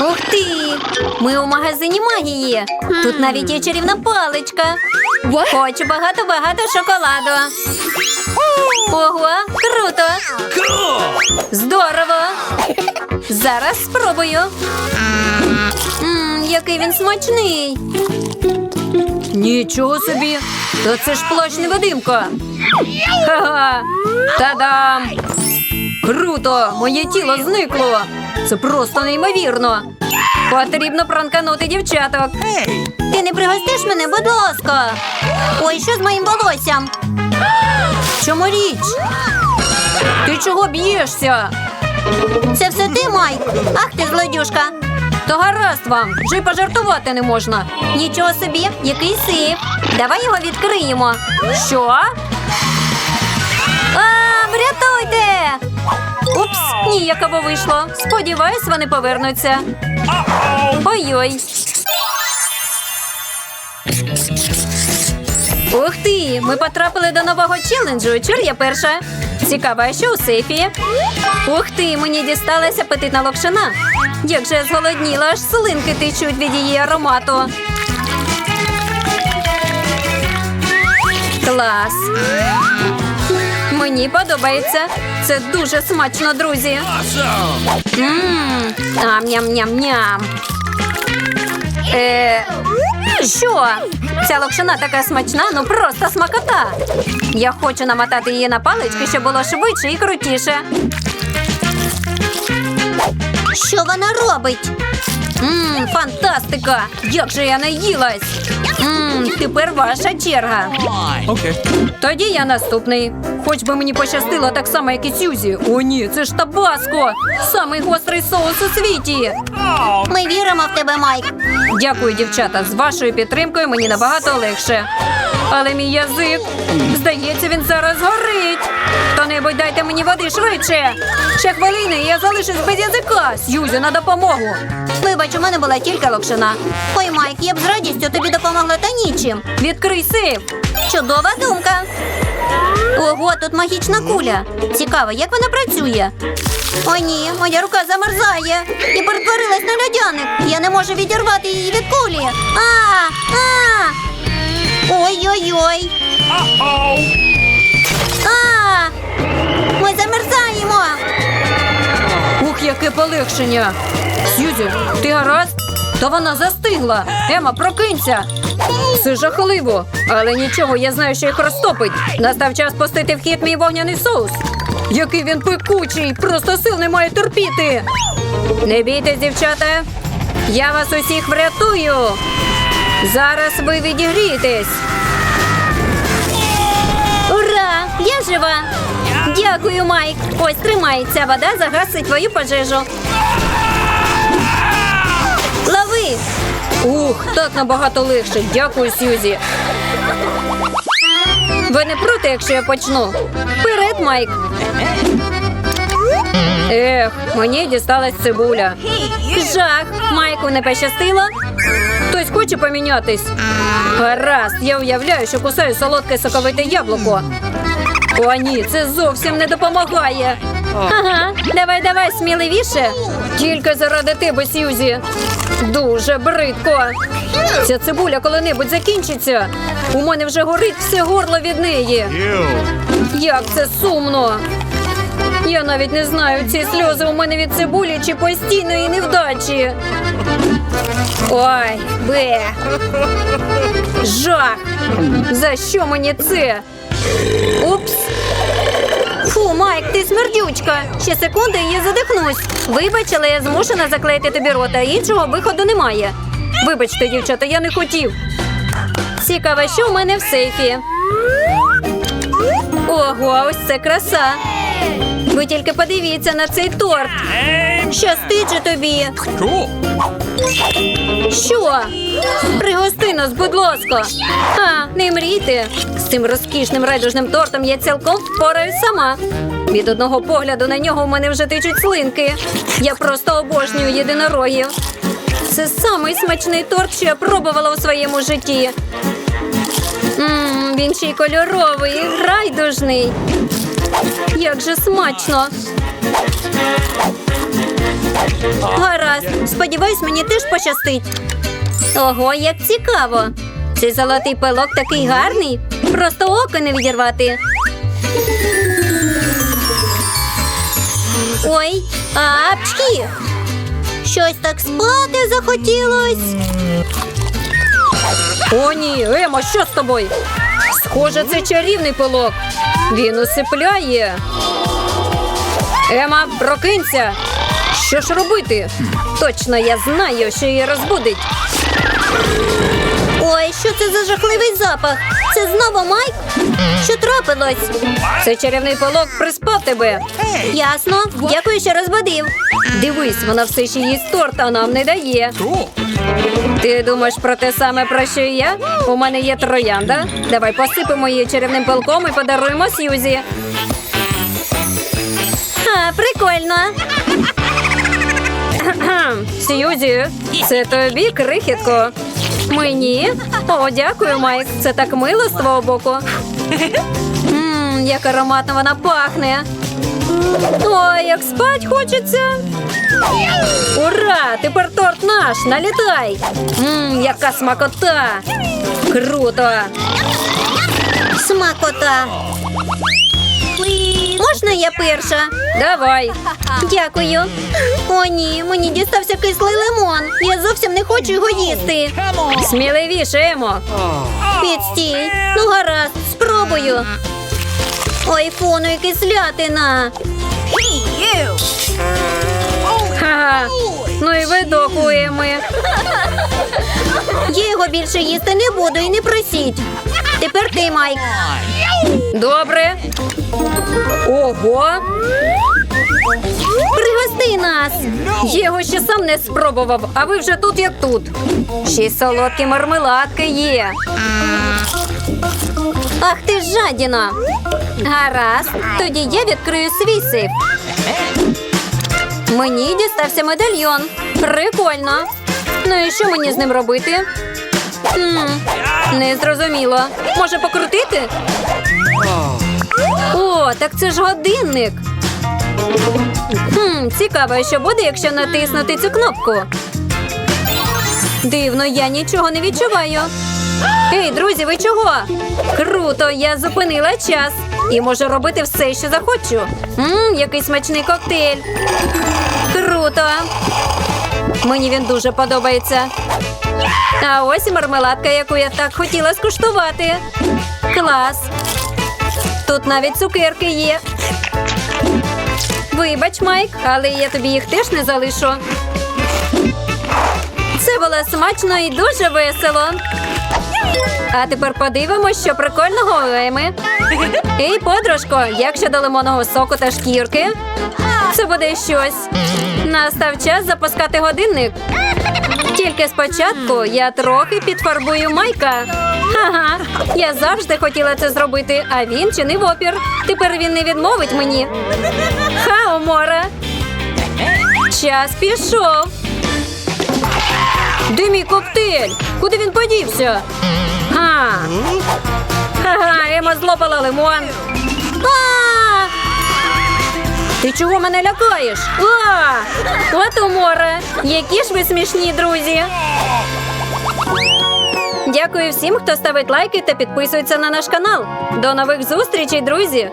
Ух ти! Ми у магазині магії. Тут навіть є чарівна паличка. Хочу багато-багато шоколаду. Ого, круто! Здорово! Зараз спробую. Мм, який він смачний. Нічого собі. То це ж плащ невидимка. Ха-ха! Та-дам! Круто! Моє тіло зникло! Це просто неймовірно! Потрібно пранканути дівчаток. Ти не пригостиш мене, будь ласка. Ой, що з моїм волоссям? Чому річ? Ти чого б'єшся? Це все ти, Майк? Ах ти злодюшка. То гаразд вам, вже й пожартувати не можна. Нічого собі, який сип. Давай його відкриємо. Що? А, врятуйте! Упс, ніяково вийшло. Сподіваюсь, вони повернуться. Ой-ой. Ух ти! Ми потрапили до нового челенджу. Чур я перша. Цікаво, що у сейфі? Ух ти, мені дісталася апетитна локшина. Як же я зголодніла, аж слинки течуть від її аромату. Клас. Мені подобається. Це дуже смачно, друзі. Мм, ам-ням-ням-ням. Е, що? Ця локшина така смачна, ну просто смакота. Я хочу намотати її на палички, щоб було швидше і крутіше. Що вона робить? Мм, фантастика! Як же я наїлась! Ммм, тепер ваша черга. Okay. Тоді я наступний. Хоч би мені пощастило так само, як і Сюзі. О, ні, це ж табаско! Самий гострий соус у світі. Ми віримо в тебе, Майк. Дякую, дівчата. З вашою підтримкою мені набагато легше. Але мій язик, здається, він зараз горить. Хто-небудь дайте мені води швидше. Ще хвилини, і я залишусь без язика. Сюзі, на допомогу. Вибач, у мене була тільки локшина. Ой, Майк, я б з радістю тобі допомогла та нічим. Відкрий сейф. Чудова думка. Ого, тут магічна куля. Цікаво, як вона працює. О, ні, моя рука замерзає і перетворилась на льодяник. Я не можу відірвати її від кулі. А! А! Ой-ой-ой. А! Ми замерзаємо. Ух, яке полегшення. Сьюзі, ти гаразд? То вона застигла. Ема, прокинься. Все жахливо. Але нічого, я знаю, що їх розтопить. Настав час пустити в хід мій вогняний соус. Який він пекучий, просто сил немає терпіти. Не бійтесь, дівчата. Я вас усіх врятую. Зараз ви відігрієтесь. Ура! Я жива! Дякую, Майк. Ось тримай, ця вода загасить твою пожежу. Лови! Ух, так набагато легше. Дякую, Сьюзі. Ви не проти, якщо я почну? Вперед, Майк. Ех, мені дісталась цибуля. Жах, Майку не пощастило. Хтось хоче помінятись. Гаразд, я уявляю, що кусаю солодке соковите яблуко. О, ні, це зовсім не допомагає. Ага, давай, давай, сміливіше. Тільки заради тебе, Сьюзі. Дуже бридко. Ця цибуля коли-небудь закінчиться. У мене вже горить все горло від неї. Як це сумно. Я навіть не знаю, ці сльози у мене від цибулі чи постійної невдачі. Ой, бе. Жах. За що мені це? Упс. Фу, Майк, ти смердючка. Ще секунди і я задихнусь. Вибач, але я змушена заклеїти тобі рота. Іншого виходу немає. Вибачте, дівчата, я не хотів. Цікаво, що в мене в сейфі. Ого, ось це краса. Ви тільки подивіться на цей торт. Щастить же тобі. Cool. Що? Пригости нас, будь ласка. А, не мрійте. З цим розкішним райдужним тортом я цілком впораюсь сама. Від одного погляду на нього в мене вже течуть слинки. Я просто обожнюю єдинорогів. Це самий смачний торт, що я пробувала у своєму житті. Мм, він ще й кольоровий, і райдужний. Як же смачно. Гаразд, сподіваюсь, мені теж пощастить. Ого, як цікаво. Цей золотий пилок такий гарний. Просто око не відірвати. Ой, апчки! Щось так спати захотілось. О, ні, Ема, що з тобою? Схоже, це чарівний пилок. Він усипляє. Ема, прокинься. Що ж робити? Точно я знаю, що її розбудить. Ой, що це за жахливий запах? Це знову Майк? Що трапилось? Це чарівний пилок приспав тебе. Ясно. Дякую, що розбудив. Дивись, вона все ще їсть торт, а нам не дає. Ти думаєш про те саме, про що і я? У мене є троянда. Давай посипемо її чарівним пилком і подаруємо Сьюзі. А, прикольно. Сьюзі, це тобі крихітко. Мені? О, дякую, Майк. Це так мило з твого боку. Ммм, як ароматно вона пахне. Ой, як спать хочеться. Ура! Тепер торт наш! Налітай! Ммм, яка смакота! Круто! Смакота! Можна я перша? Давай. Дякую. О, ні, мені дістався кислий лимон. Я зовсім не хочу його їсти. Сміливіше, Емо. Підстій. Ну, гаразд, спробую. Ой, фу, і кислятина. Ха-ха. Ну і Еми. Я його більше їсти не буду і не просіть. Тепер ти, Майк. Добре. Ого. Пригости нас. Я його ще сам не спробував, а ви вже тут як тут. Ще й солодкі мармеладки є. Ах ти ж жадіна. Гаразд, тоді я відкрию свій сейф. Мені дістався медальйон. Прикольно. Ну і що мені з ним робити? М, не зрозуміло. Може покрутити? О, так це ж годинник. Хм, цікаво, що буде, якщо натиснути цю кнопку. Дивно, я нічого не відчуваю. Ей, друзі, ви чого? Круто, я зупинила час і можу робити все, що захочу. Мм, який смачний коктейль. Круто. Мені він дуже подобається. А ось і мармеладка, яку я так хотіла скуштувати. Клас. Тут навіть цукерки є. Вибач, Майк, але я тобі їх теж не залишу. Це було смачно і дуже весело. А тепер подивимось, що прикольного у Еми. Ей, подружко, як щодо лимонного соку та шкірки? Це буде щось. Настав час запускати годинник. Тільки спочатку я трохи підфарбую Майка. Ага, я завжди хотіла це зробити, а він чинив опір. Тепер він не відмовить мені. Ха, умора. Час пішов. Де мій коктейль? Куди він подівся? Ха. Ха-ха, Ема злопала лимон. Ти чого мене лякаєш? А! От умора. Які ж ви смішні, друзі. Дякую всім, хто ставить лайки та підписується на наш канал. До нових зустрічей, друзі!